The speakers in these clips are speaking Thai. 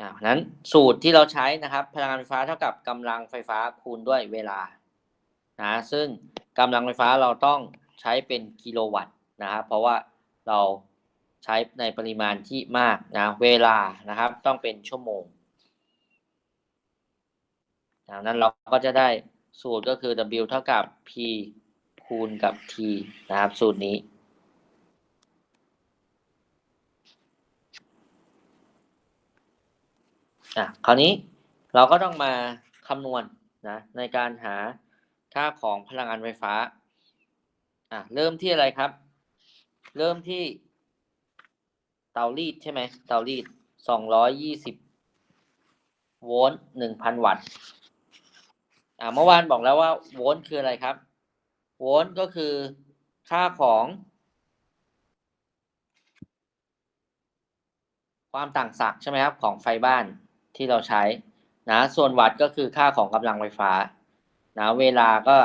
อ่านั้นสูตรที่เราใช้นะครับ พลังงานไฟฟ้าเท่ากับกำลังไฟฟ้าคูณด้วยเวลานะซึ่งกำลังไฟฟ้าเราต้องใช้เป็นกิโลวัตต์นะครับ เพราะว่าเราใช้ในปริมาณที่มากนะเวลานะครับต้องเป็นชั่วโมงดังนั้นเราก็จะได้สูตรก็คือ W เท่ากับ P คูณกับ T นะครับ สูตรนี้ อะคราวนี้เราก็ต้องมาคำนวณนะในการหาค่าของพลังงานไฟฟ้าอะเริ่มที่อะไรครับ เริ่มที่เตารีดใช่ไหมเตารีดสองร้อยยี่สิบโวลต์หนึ่งพันวัตต์อะเมื่อวานบอกแล้วว่าโวลต์คืออะไรครับ โวลต์ก็คือค่าของ ความต่างศักย์ใช่ไหมครับ ของไฟบ้าน ที่เราใช้นะส่วนวัตต์ก็คือค่าของกำลังไฟฟ้านะเวลาก็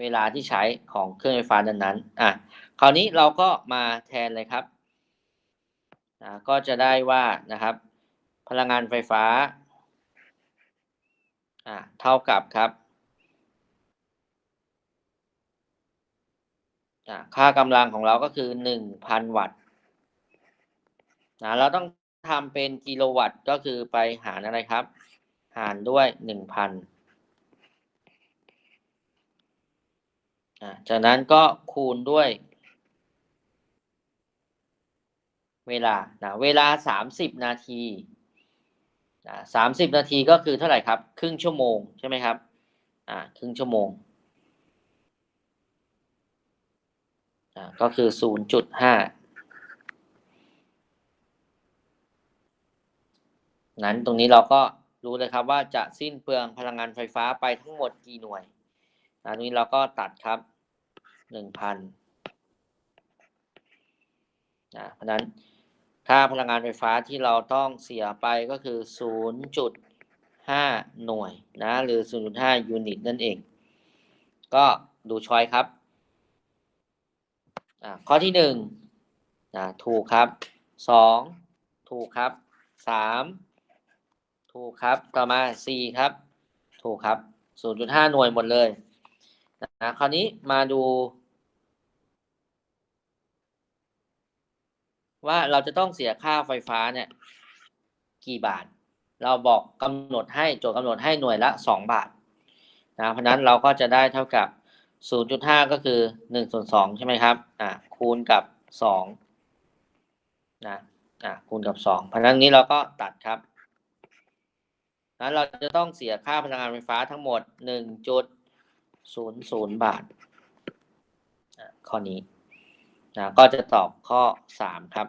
เวลาที่ใช้ของเครื่องไฟฟ้านั้นๆอะคราวนี้เราก็มาแทนเลยครับนะก็จะได้ว่านะครับ พลังงานไฟฟ้าอะเท่ากับครับอะค่ากำลังของเราก็คือหนึ่งพันวัตต์นะเราต้อง ทำเป็นกิโลวัตต์ก็คือไปหารอะไรครับ หารด้วยหนึ่งพันอ่าจากนั้นก็คูณด้วย เวลานะเวลาสามสิบนาทีสามสิบนาทีก็คือเท่าไหร่ครับ ครึ่งชั่วโมงใช่ไหมครับอ่าครึ่งชั่วโมงอ่าก็คือศูนย์จุดห้า นั้นตรงนี้เราก็รู้เลยครับว่าจะสิ้นเปลืองพลังงานไฟฟ้าไปทั้งหมดกี่หน่วยอันนี้เราก็ตัดครับหนึ่งพันนะเพราะนั้นค่าพลังงานไฟฟ้าที่เราต้องเสียไปก็คือศูนย์จุดห้าหน่วยนะหรือศูนย์จุดห้ายูนิตนั่นเอง ก็ดูช้อยครับอ่าข้อที่หนึ่งนะถูกครับสองถูกครับสาม ถูกครับ ต่อมาสี่ครับ ถูกครับ 0.5 หน่วยหมดเลยนะคราวนี้มาดู ว่าเราจะต้องเสียค่าไฟฟ้าเนี่ย กี่บาท เราบอกกำหนดให้โจทย์กำหนดให้หน่วยละ 2 บาทนะเพราะนั้นเราก็จะได้เท่ากับ 0.5 ก็คือ1ส่วน2ใช่ไหมครับอ่าคูณกับ2นะอ่าคูณกับ 2 เพราะนั้นนี้เราก็ตัดครับ นั้นเราจะต้องเสียค่าพลังงานไฟฟ้าทั้งหมด 1.00 บาทข้อนี้นะก็จะตอบข้อ 3 ครับ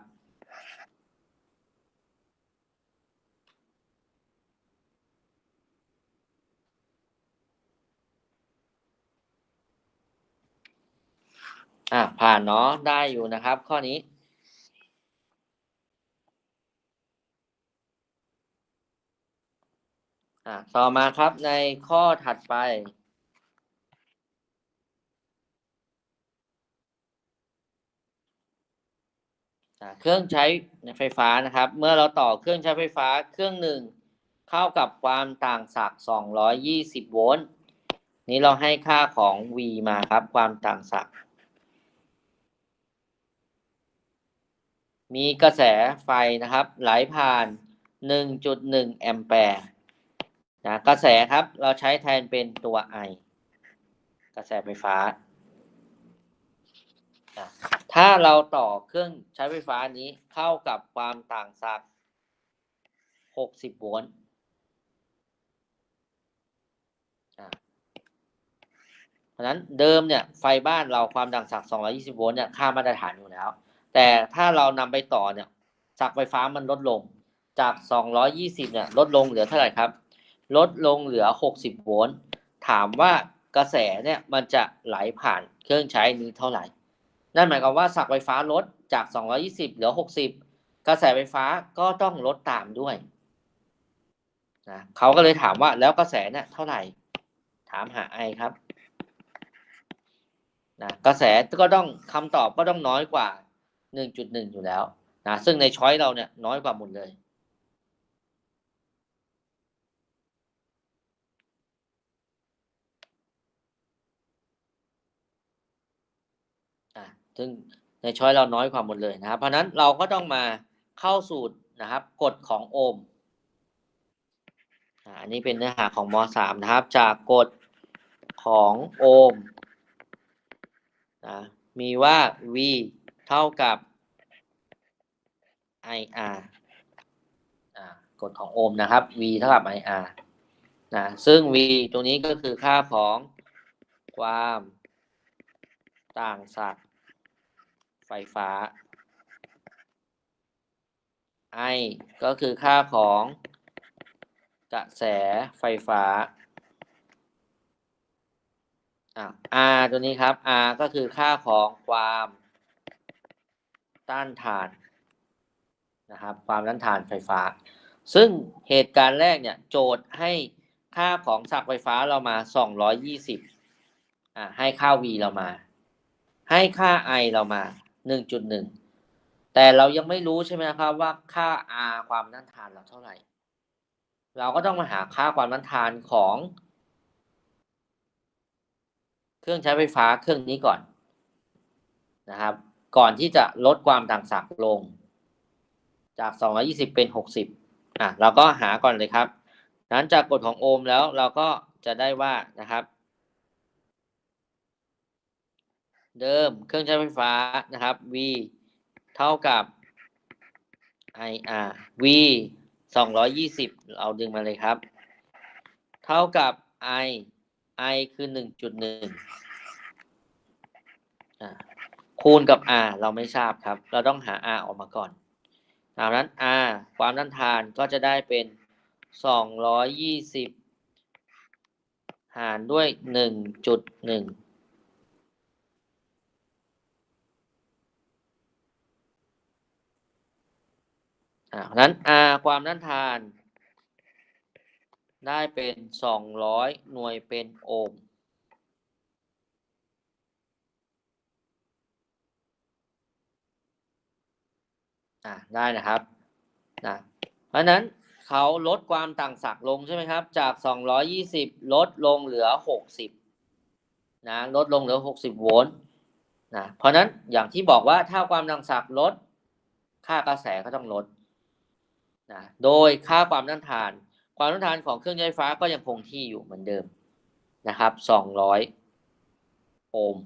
อะผ่านเนาะได้อยู่นะครับข้อนี้ อะต่อมาครับในข้อถัดไป เครื่องใช้ไฟฟ้านะครับ เมื่อเราต่อเครื่องใช้ไฟฟ้าเครื่องหนึ่งเข้ากับความต่างศักย์220 โวลต์ นี้เราให้ค่าของ V มาครับ ความต่างศักย์มีกระแสไฟนะครับ ไหลผ่าน 1.1 แอมแปร์ นะกระแสครับ เราใช้แทนเป็นตัว I กระแสไฟฟ้าถ้าเราต่อเครื่องใช้ไฟฟ้านี้เข้ากับความต่างศักย์60 โวลต์เพราะนั้นเดิมเนี่ยไฟบ้านเราความต่างศักย์220 โวลต์เนี่ยค่ามาตรฐานอยู่แล้ว แต่ถ้าเรานำไปต่อเนี่ยศักย์ไฟฟ้ามันลดลงจาก 220 เนี่ยลดลงเหลือเท่าไหร่ครับ ลดลงเหลือ 60 โวลต์ ถามว่ากระแสเนี่ยมันจะไหลผ่านเครื่องใช้นี้เท่าไหร่ นั่นหมายความว่าศักไฟฟ้าลดจาก 220 เหลือ 60 กระแสไฟฟ้าก็ต้องลดตามด้วยนะเขาก็เลยถามว่าแล้วกระแสเนี่ยเท่าไหร่ ถามหาไอครับนะกระแสก็ต้องคำตอบก็ต้องน้อยกว่า 1.1 อยู่แล้วนะซึ่งในช้อยเราเนี่ยน้อยกว่าหมดเลย ซึ่งในช้อยเราน้อยกว่าหมดเลยนะครับ เพราะนั้นเราก็ต้องมาเข้าสูตรนะครับ กฎของโอห์มอันนี้เป็นเนื้อหาของม .3 นะครับ จากกฎของโอห์มนะมีว่า v เท่ากับ IR กฎของโอห์มนะครับ v เท่ากับ IR นะซึ่ง v ตรงนี้ก็คือค่าของความต่างศักย์ ไฟฟ้า I ก็คือค่าของกระแสไฟฟ้าอะ R ตัวนี้ครับ R ก็คือค่าของความต้านทานนะครับ ความต้านทานไฟฟ้า ซึ่งเหตุการณ์แรกเนี่ยโจทย์ให้ค่าของศักย์ไฟฟ้าเรามา 220อะให้ค่า V เรามา ให้ค่า I เรามา 1.1แต่เรายังไม่รู้ใช่ไหมครับว่าค่า R ความต้านทานเราเท่าไหร่ เราก็ต้องมาหาค่าความต้านทานของ เครื่องใช้ไฟฟ้าเครื่องนี้ก่อนนะครับ ก่อนที่จะลดความต่างศักย์ลง จาก 220 เป็น 60อะเราก็หาก่อนเลยครับ นั้นจากกฎของโอห์มแล้วเราก็จะได้ว่านะครับ เดิมเครื่องใช้ไฟฟ้านะครับ V เท่ากับ IR V 220 เราดึงมาเลยครับ เท่ากับ I I คือ 1.1อ่าคูณกับ R เราไม่ทราบครับ เราต้องหา R ออกมาก่อนตามนั้น R ความต้านทานก็จะได้เป็น 220 หารด้วย 1.1 อ่าเพราะนั้น R ความต้านทาน ได้เป็น200หน่วยเป็นโอห์มอ่าได้นะครับนะเพราะนั้นเขาลดความต่างศักย์ลงใช่ไหมครับ จาก 220 ลดลงเหลือ 60นะลดลงเหลือ 60 โวลต์นะเพราะฉะนั้นอย่างที่บอกว่าถ้าความต่างศักย์ลด ค่ากระแสก็ต้องลด นะโดยค่าความต้านทาน ความต้านทานของเครื่องใช้ไฟฟ้าก็ยังคงที่อยู่เหมือนเดิมนะครับ200โอห์ม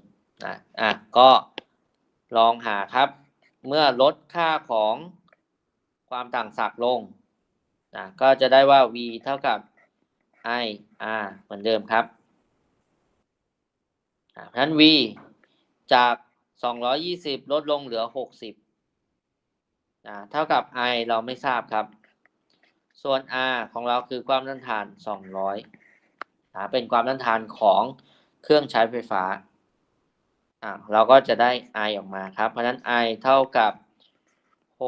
นะอะก็ลองหาครับ เมื่อลดค่าของความต่างศักย์ลงนะก็จะได้ว่า v เท่ากับ i r เหมือนเดิมครับเพราะฉะนั้น v จาก 220 ลดลงเหลือ 60 นะเท่ากับ i เราไม่ทราบครับ ส่วน r ของเราคือความต้านทาน 200นะเป็นความต้านทานของเครื่องใช้ไฟฟ้าอ่าเราก็จะได้ i ออกมาครับ เพราะนั้น i เท่ากับ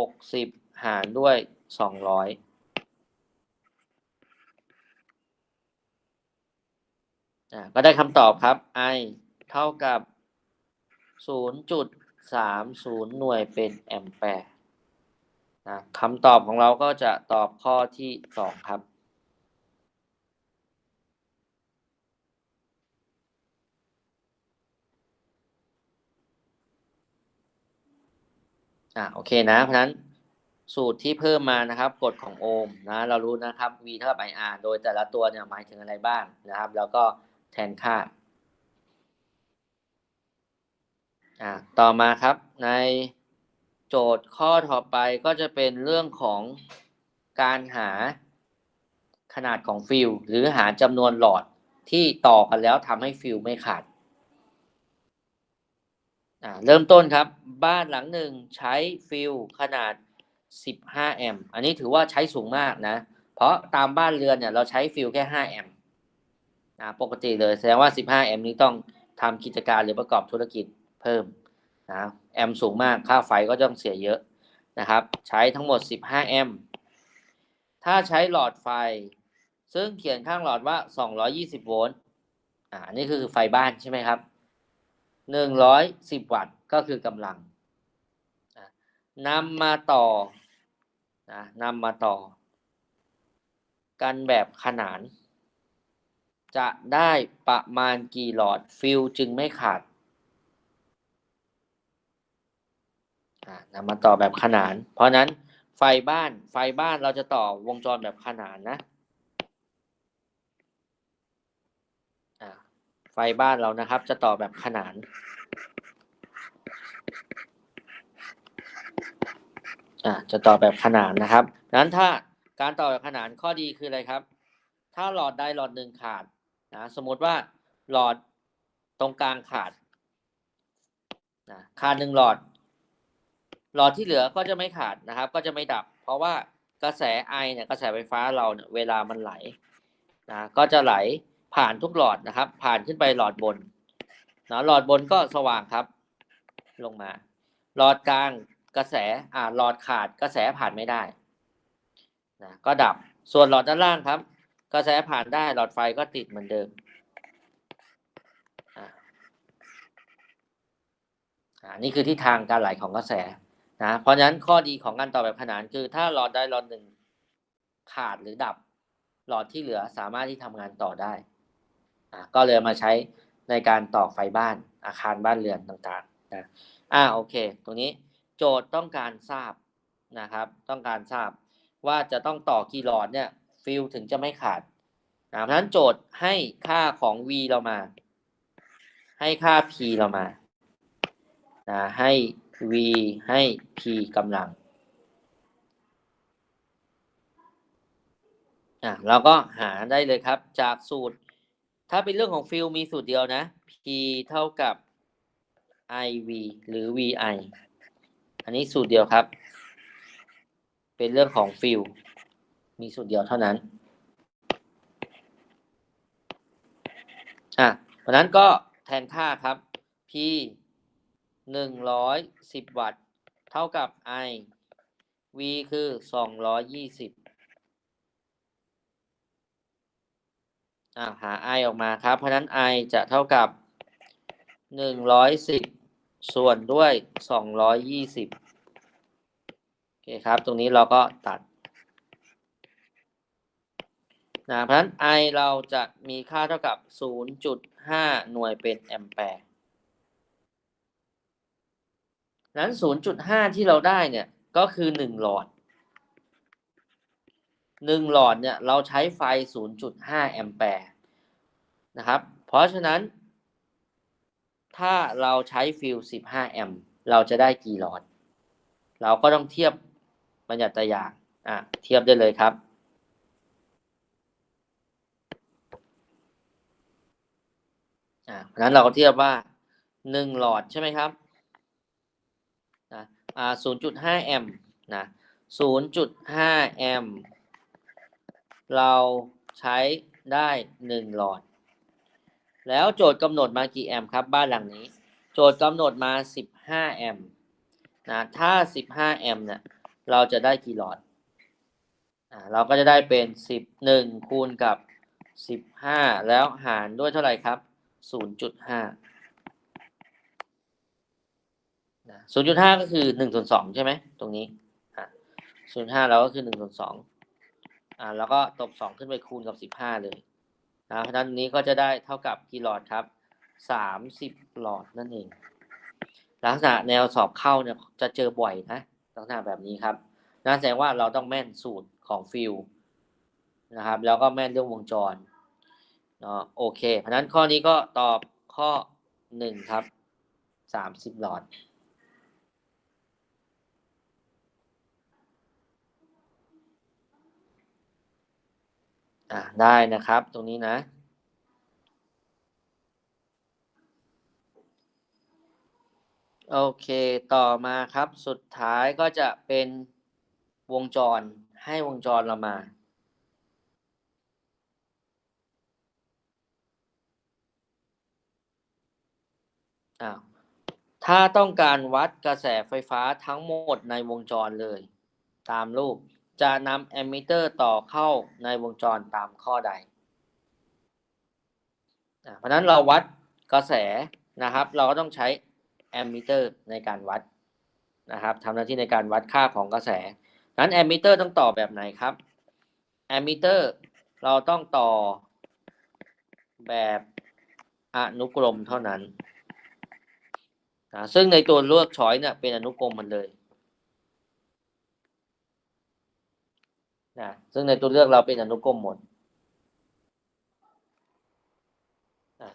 60 หารด้วย 200อ่าก็ได้คำตอบครับ i เท่ากับ 0.30 หน่วยเป็นแอมแปร์ นะคำตอบของเราก็จะตอบข้อที่2ครับ อ่าโอเคนะ เพราะฉะนั้นสูตรที่เพิ่มมานะครับกฎของโอห์มนะเรารู้นะครับ v เท่ากับ IR โดยแต่ละตัวเนี่ยหมายถึงอะไรบ้างนะครับ แล้วก็แทนค่า อ่าต่อมาครับใน โจทย์ข้อต่อไปก็จะเป็นเรื่องของการหาขนาดของฟิลหรือหาจำนวนหลอดที่ต่อกันแล้วทำให้ฟิลไม่ขาดาเริ่มต้นครับ บ้านหลังหนึ่งใช้ฟิลขนาด 15 แอมป์อันนี้ถือว่าใช้สูงมากนะ เพราะตามบ้านเรือนเนี่ยเราใช้ฟิลแค่ 5 แอมป์ปกติเลยแสดงว่า 15 แอมป์นี้ต้องทำกิจการหรือประกอบธุรกิจเพิ่ม นะแอมป์สูงมากค่าไฟก็ต้องเสียเยอะนะครับ ใช้ทั้งหมด 15 แอมป์ถ้าใช้หลอดไฟ ซึ่งเขียนข้างหลอดว่า 220 โวลต์อ่านี่คือไฟบ้านใช่ไหมครับหนึ่งร้อยสิบวัตต์ก็คือกำลังนำมาต่อนะนำมาต่อ กันแบบขนาน จะได้ประมาณกี่หลอดฟิลจึงไม่ขาด อ่า นำมาต่อแบบขนาน เพราะนั้นไฟบ้านไฟบ้านเราจะต่อวงจรแบบขนานนะไฟบ้านเรานะครับ จะต่อแบบขนานจะต่อแบบขนานนะครับนั้นถ้าการต่อแบบขนานข้อดีคืออะไรครับ ถ้าหลอดใดหลอดหนึ่งขาดนะสมมติว่าหลอดตรงกลางขาดนะขาดหนึ่งหลอด หลอดที่เหลือก็จะไม่ขาดนะครับ ก็จะไม่ดับ เพราะว่ากระแสไอเนี่ยกระแสไฟฟ้าเราเนี่ยเวลามันไหลนะก็จะไหลผ่านทุกหลอดนะครับ ผ่านขึ้นไปหลอดบนนะหลอดบนก็สว่างครับ ลงมา หลอดกลางกระแสอ่าหลอดขาดกระแสผ่านไม่ได้นะก็ดับส่วนหลอดด้านล่างครับ กระแสผ่านได้หลอดไฟก็ติดเหมือนเดิมอ่านี่คือทิศทางการไหลของกระแส นะเพราะฉะนั้นข้อดีของการต่อแบบขนานคือ ถ้าหลอดใดหลอดหนึ่งขาดหรือดับ หลอดที่เหลือสามารถที่ทำงานต่อได้อ่าก็เลยมาใช้ในการต่อไฟบ้านอาคารบ้านเรือนต่างๆนะอ่าโอเค ตรงนี้โจทย์ต้องการทราบนะครับ ต้องการทราบว่าจะต้องต่อกี่หลอดเนี่ยฟิลถึงจะไม่ขาดนะเพราะฉะนั้นโจทย์ให้ค่าของ v เรามา ให้ค่า p เรามานะให้ v ให้ p กำลังอะเราก็หาได้เลยครับ จากสูตร ถ้าเป็นเรื่องของฟิลมีสูตรเดียวนะ p เท่ากับ iv หรือ vi อันนี้สูตรเดียวครับ เป็นเรื่องของฟิลมีสูตรเดียวเท่านั้นอะเพราะนั้นก็แทนค่าครับ p หนึ่งร้อยสิบวัตต์ เท่ากับ i v คือสองร้อยยี่สิบอ่าหา i ออกมาครับ เพราะนั้น i จะเท่ากับหนึ่งร้อยสิบส่วนด้วยสองร้อยยี่สิบโอเคครับ ตรงนี้เราก็ตัดนะเพราะฉะนั้น I เราจะมีค่าเท่ากับ 0.5 หน่วยเป็นแอมแปร์ นั้น 0.5 ที่เราได้เนี่ยก็คือ 1 หลอด 1 หลอดเนี่ยเราใช้ไฟ 0.5 แอมแปร์นะครับ เพราะฉะนั้น ถ้าเราใช้ฟิล 15 แอมเราจะได้กี่หลอด เราก็ต้องเทียบบัญญัติตัวอย่างอะเทียบได้เลยครับอ่าเพราะนั้นเราก็เทียบว่าหนึ่งหลอดใช่ไหมครับ อ่าศูนย์จุดห้าแอมป์นะศูนย์จุดห้าแอมป์เราใช้ได้หนึ่งหลอด แล้วโจทย์กำหนดมากี่แอมป์ครับบ้านหลังนี้ โจทย์กำหนดมาสิบห้าแอมป์นะถ้าสิบห้าแอมป์เนี่ยเราจะได้กี่หลอดอ่าเราก็จะได้เป็นสิบหนึ่งคูณกับสิบห้าแล้วหารด้วยเท่าไหร่ครับศูนย์จุดห้า ศูนย์จุดห้าก็คือหนึ่งส่วนสองใช่ไหมตรงนี้ศูนย์ห้าเราก็คือหนึ่งส่วนสองอ่าแล้วก็ตบสองขึ้นไปคูณกับสิบห้าเลยนะเพราะฉะนั้นนี้ก็จะได้เท่ากับกี่หลอดครับสามสิบหลอดนั่นเอง ลักษณะแนวสอบเข้าเนี่ยจะเจอบ่อยนะลักษณะแบบนี้ครับนั่นแสดงว่าเราต้องแม่นสูตรของฟิลนะครับ แล้วก็แม่นเรื่องวงจรเนาะโอเค เพราะนั้นข้อนี้ก็ตอบข้อหนึ่งครับสามสิบหลอด อ่าได้นะครับ ตรงนี้นะ โอเคต่อมาครับสุดท้ายก็จะเป็นวงจรให้วงจรเรามาอ้าวถ้าต้องการวัดกระแสไฟฟ้าทั้งหมดในวงจรเลย ตามรูป จะนำแอมมิเตอร์ต่อเข้าในวงจรตามข้อใด เพราะฉะนั้นเราวัดกระแสนะครับ เราก็ต้องใช้แอมมิเตอร์ในการวัดนะครับทำหน้าที่ในการวัดค่าของกระแส นั้นแอมมิเตอร์ต้องต่อแบบไหนครับแอมมิเตอร์เราต้องต่อแบบอนุกรมเท่านั้นนะซึ่งในตัวเลือกช้อยเนี่ยเป็นอนุกรมมันเลย นะ ซึ่งในตัวเลือกเราเป็นอนุกรมหมดนะ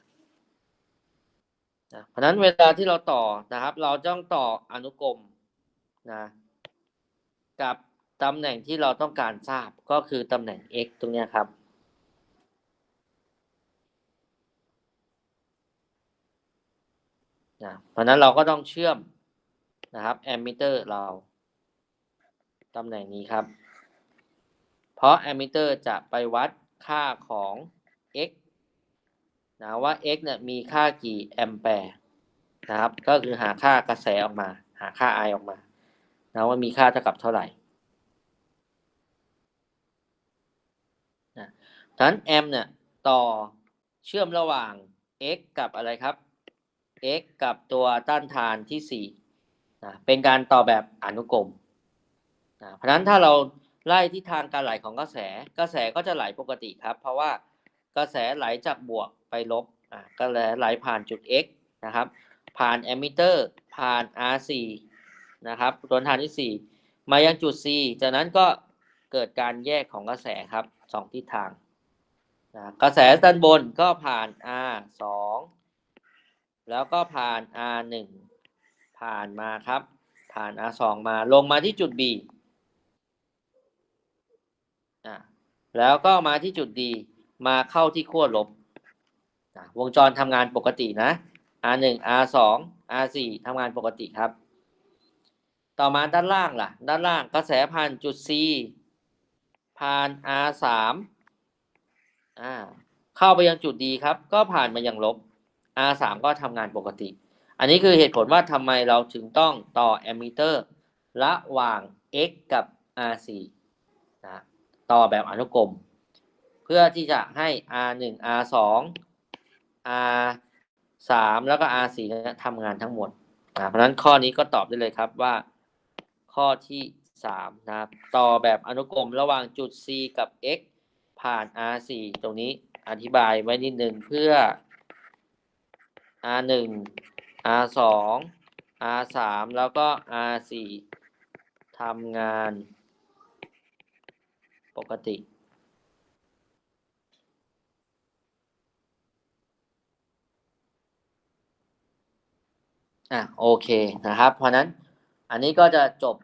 เพราะนั้นเวลาที่เราต่อนะครับ เราต้องต่ออนุกรมนะกับตำแหน่งที่เราต้องการทราบก็คือตำแหน่ง x ตรงนี้ครับนะเพราะฉะนั้นเราก็ต้องเชื่อมนะครับแอมมิเตอร์เราตำแหน่งนี้ครับ เพราะแอมมิเตอร์จะไปวัดค่าของ x นะว่า x เนี่ยมีค่ากี่แอมแปร์นะครับ ก็คือหาค่ากระแสออกมา หาค่า I ออกมานะว่ามีค่าเท่ากับเท่าไหร่นะฉะนั้นแอมเนี่ยต่อเชื่อมระหว่าง x กับอะไรครับ x กับตัวต้านทานที่4นะเป็นการต่อแบบอนุกรมนะเพราะนั้นถ้าเรา ไล่ทิศทางการไหลของกระแส กระแสก็จะไหลปกติครับ เพราะว่ากระแสไหลจากบวกไปลบอะก็เลยไหลผ่านจุด x นะครับ ผ่านแอมมิเตอร์ ผ่าน R4 นะครับต้นทานที่ 4 มายังจุด C จากนั้นก็เกิดการแยกของกระแสครับสองทิศทางนะกระแสด้านบนก็ผ่าน R2 แล้วก็ผ่าน R1 ผ่านมาครับ ผ่าน R2 มาลงมาที่จุด B อะแล้วก็มาที่จุด D มาเข้าที่ขั้วลบอะวงจรทำงานปกตินะ R1 R2 R4 ทำงานปกติครับ ต่อมาด้านล่างล่ะ ด้านล่างกระแสผ่านจุด C ผ่าน R3 อ่าเข้าไปยังจุด D ครับ ก็ผ่านมายังลบ R3 ก็ทำงานปกติ อันนี้คือเหตุผลว่าทำไมเราถึงต้องต่อแอมมิเตอร์ระหว่าง X กับ R4 ต่อแบบอนุกรม เพื่อที่จะให้ R1 R2 R3 แล้วก็ R4 ทำงานทั้งหมดนะเพราะนั้นข้อนี้ก็ตอบได้เลยครับว่าข้อที่3นะครับต่อแบบอนุกรมระหว่างจุด C กับ X ผ่าน R4 ตรงนี้อธิบายไว้นิดนึงเพื่อ R หนึ่ง R สอง R สามแล้วก็ R สี่ทำงาน กติ อะโอเคนะครับ เพราะฉะนั้นอันนี้ก็จะจบ